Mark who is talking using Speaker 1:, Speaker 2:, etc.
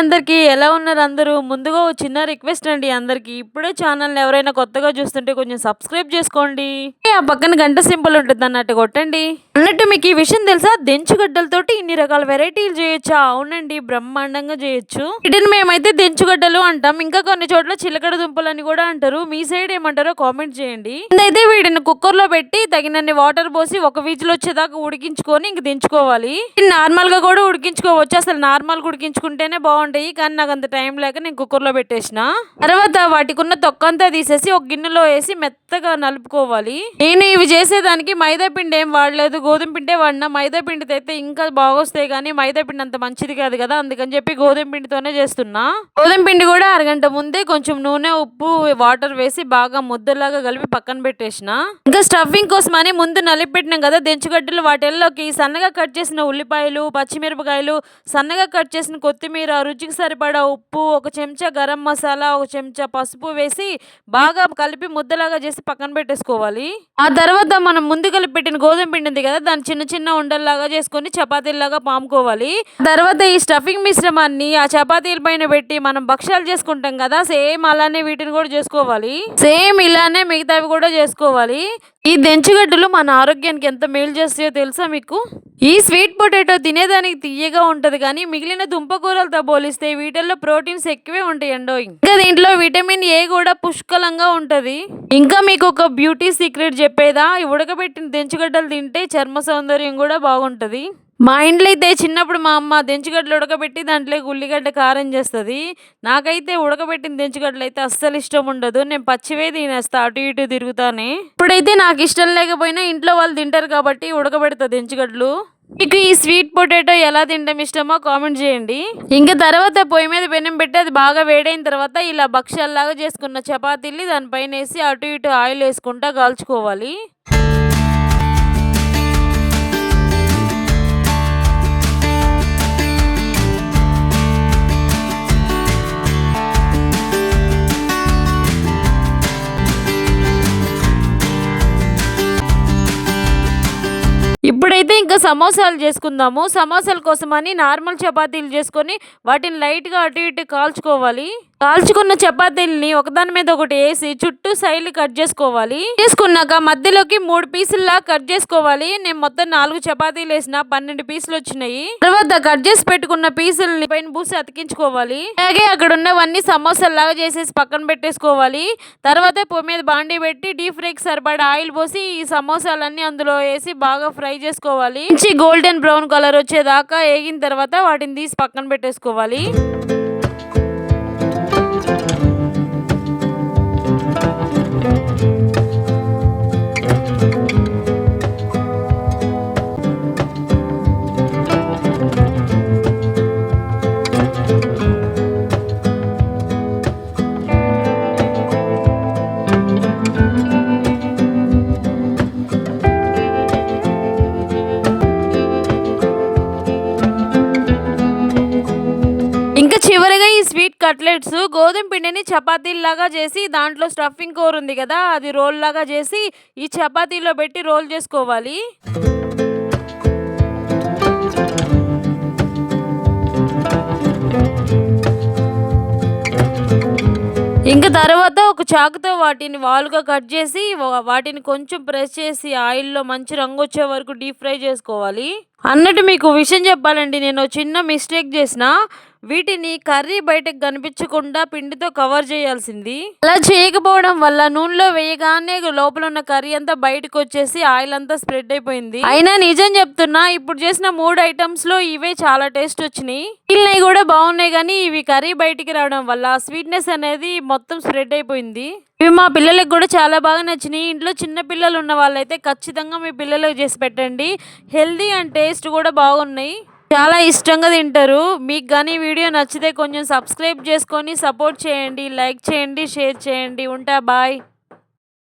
Speaker 1: అందరికీ ఎలా ఉన్నారు అందరూ? ముందుగా ఓ చిన్న రిక్వెస్ట్ అండి అందరికీ. ఇప్పుడే ఛానల్ని ఎవరైనా కొత్తగా చూస్తుంటే కొంచెం సబ్స్క్రైబ్ చేసుకోండి. ఆ పక్కన గంట సింపుల్ ఉంటుంది అన్నట్టు కొట్టండి. అన్నట్టు మీకు ఈ విషయం తెలుసా? దెంచుగడ్డలతోటి ఇన్ని రకాల వెరైటీలు చేయొచ్చా? అవునండి బ్రహ్మాండంగా చేయొచ్చు. వీటిని మేమైతే దెంచుగడ్డలు అంటాం. ఇంకా కొన్ని చోట్ల చిలకడ దుంపలు అని కూడా అంటారు. మీ సైడ్ ఏమంటారో కామెంట్ చేయండి. అయితే వీటిని కుక్కర్లో పెట్టి తగినన్ని వాటర్ పోసి ఒక విజిల్ వచ్చేదాకా ఉడికించుకొని ఇంక దించుకోవాలి. నార్మల్గా కూడా ఉడికించుకోవచ్చు. అసలు నార్మల్ ఉడికించుకుంటేనే బాగుంటుంది. బాగుంటాయి కానీ నాకు అంత టైం లేక నేను కుక్కర్లో పెట్టేసిన. తర్వాత వాటికి ఉన్న తొక్కంతా తీసేసి ఒక గిన్నెలో వేసి మెత్తగా నలుపుకోవాలి. నేను ఇవి చేసేదానికి మైదా పిండి ఏం వాడలేదు. గోధుమ పిండే వాడినా మైదా పిండితో అయితే ఇంకా బాగొస్తాయి కానీ మైదా పిండి అంత మంచిది కాదు కదా అందుకని చెప్పి గోధుమ పిండితోనే చేస్తున్నా. గోధుమ పిండి కూడా అరగంట ముందే కొంచెం నూనె ఉప్పు వాటర్ వేసి బాగా ముద్దలాగా కలిపి పక్కన పెట్టేసిన. ఇంకా స్టఫింగ్ అని ముందు నలిపి పెట్టినాం కదా దెంచుగడ్డలు వాటిల్లోకి సన్నగా కట్ చేసిన ఉల్లిపాయలు పచ్చిమిరపకాయలు సన్నగా కట్ చేసిన కొత్తిమీర రుచికి సరిపడా ఉప్పు ఒక చెంచా గరం మసాలా ఒక చెంచా పసుపు వేసి బాగా కలిపి ముద్దలాగా చేసి పక్కన పెట్టేసుకోవాలి. ఆ తర్వాత మనం ముందు కలిపి పెట్టిన గోధుమ పిండి ఉంది కదా దాన్ని చిన్న చిన్న ఉండల్లాగా చేసుకొని చపాతీలాగా పాముకోవాలి. తర్వాత ఈ స్టఫింగ్ మిశ్రమాన్ని ఆ చపాతీల పైన పెట్టి మనం భక్ష్యాలు చేసుకుంటాం కదా సేమ్ అలానే వీటిని కూడా చేసుకోవాలి. సేమ్ ఇలానే మిగతావి కూడా చేసుకోవాలి. ఈ దెంచుగడ్డలు మన ఆరోగ్యానికి ఎంత మేలు చేస్తాయో తెలుసా మీకు? ఈ స్వీట్ పొటాటో తినేదానికి తీయగా ఉంటది కానీ మిగిలిన దుంపకూరలతో పోలిస్తే వీటిల్లో ప్రోటీన్స్ ఎక్కువే ఉంటాయి అండో ఇంకా దీంట్లో విటమిన్ ఏ కూడా పుష్కలంగా ఉంటది. ఇంకా మీకు ఒక బ్యూటీ సీక్రెట్ చెప్పేదా? ఉడకబెట్టిన దెంచుగడ్డలు తింటే చర్మ సౌందర్యం కూడా బాగుంటది. మా ఇంట్లో అయితే చిన్నప్పుడు మా అమ్మ దెంచుగడ్డలు ఉడకబెట్టి దాంట్లో ఉల్లిగడ్డ కారం చేస్తుంది. నాకైతే ఉడకబెట్టిన దెంచుగడ్డలు అయితే అస్సలు ఇష్టం ఉండదు. నేను పచ్చివే తినేస్తా అటు ఇటు తిరుగుతానే. ఇప్పుడైతే నాకు ఇష్టం లేకపోయినా ఇంట్లో వాళ్ళు తింటారు కాబట్టి ఉడకబెడతా దెంచుగడ్డలు. మీకు ఈ స్వీట్ పొటాటో ఎలా తినడం ఇష్టమో కామెంట్ చేయండి. ఇంకా తర్వాత పొయ్యి మీద పెనం పెట్టి అది బాగా వేడైన తర్వాత ఇలా భక్ష్యాల్లాగా చేసుకున్న చపాతీలు దానిపైన వేసి అటు ఇటు ఆయిల్ వేసుకుంటా కాల్చుకోవాలి. и ఇప్పుడైతే ఇంకా సమోసాలు చేసుకుందాము. సమోసాల కోసమని నార్మల్ చపాతీలు చేసుకొని వాటిని లైట్గా అటు ఇటు కాల్చుకోవాలి. కాల్చుకున్న చపాతీలని ఒకదాని మీద ఒకటి వేసి చుట్టూ సైడ్లు కట్ చేసుకోవాలి. చేసుకున్నాక మధ్యలోకి మూడు పీసుల్లా కట్ చేసుకోవాలి. నేను మొత్తం నాలుగు చపాతీలు వేసిన పన్నెండు పీసులు వచ్చినాయి. తర్వాత కట్ చేసి పెట్టుకున్న పీసులని పైన పూసి అతికించుకోవాలి. అలాగే అక్కడ ఉన్నవన్నీ సమోసాలాగా చేసేసి పక్కన పెట్టేసుకోవాలి. తర్వాత పొయ్యి మీద బాండీ పెట్టి డీప్ ఫ్రైకి సరిపడా ఆయిల్ పోసి ఈ సమోసాలన్నీ అందులో వేసి బాగా ఫ్రై చేసుకోవాలి. మంచి గోల్డెన్ బ్రౌన్ కలర్ వచ్చేదాకా వేగిన తర్వాత వాటిని తీసి పక్కన పెట్టేసుకోవాలి. స్వీట్ కట్లెట్స్ గోధుమ పిండిని చపాతీలాగా చేసి దాంట్లో స్టఫింగ్ కూర ఉంది కదా అది రోల్ లాగా చేసి ఈ చపాతీలో పెట్టి రోల్ చేసుకోవాలి. ఇంకా తర్వాత ఒక చాకుతో వాటిని వాలుగా కట్ చేసి వాటిని కొంచెం ప్రెస్ చేసి ఆయిల్లో మంచి రంగు వచ్చే వరకు డీప్ ఫ్రై చేసుకోవాలి. అన్నట్టు మీకు విషయం చెప్పాలండి. నేను చిన్న మిస్టేక్ చేసిన వీటిని కర్రీ బయటకు కనిపించకుండా పిండితో కవర్ చేయాల్సింది. అలా చేయకపోవడం వల్ల నూనెలో వేయగానే లోపల ఉన్న కర్రీ అంతా బయటకు వచ్చేసి ఆయిల్ అంతా స్ప్రెడ్ అయిపోయింది. అయినా నిజం చెప్తున్నా ఇప్పుడు చేసిన మూడు ఐటమ్స్లో ఇవే చాలా టేస్ట్ వచ్చినాయి. వీళ్ళని కూడా బాగున్నాయి కానీ ఇవి కర్రీ బయటికి రావడం వల్ల స్వీట్నెస్ అనేది మొత్తం స్ప్రెడ్ అయిపోయింది. ఇవి మా పిల్లలకు కూడా చాలా బాగా నచ్చినాయి. ఇంట్లో చిన్న పిల్లలు ఉన్న వాళ్ళైతే ఖచ్చితంగా మీ పిల్లలకు చేసి పెట్టండి. హెల్దీ అండ్ టేస్ట్ కూడా బాగున్నాయి. చాలా ఇష్టంగా తింటారు. మీకు కానీ వీడియో నచ్చితే కొంచెం సబ్స్క్రైబ్ చేసుకొని సపోర్ట్ చేయండి. లైక్ చేయండి షేర్ చేయండి. ఉంటా బాయ్.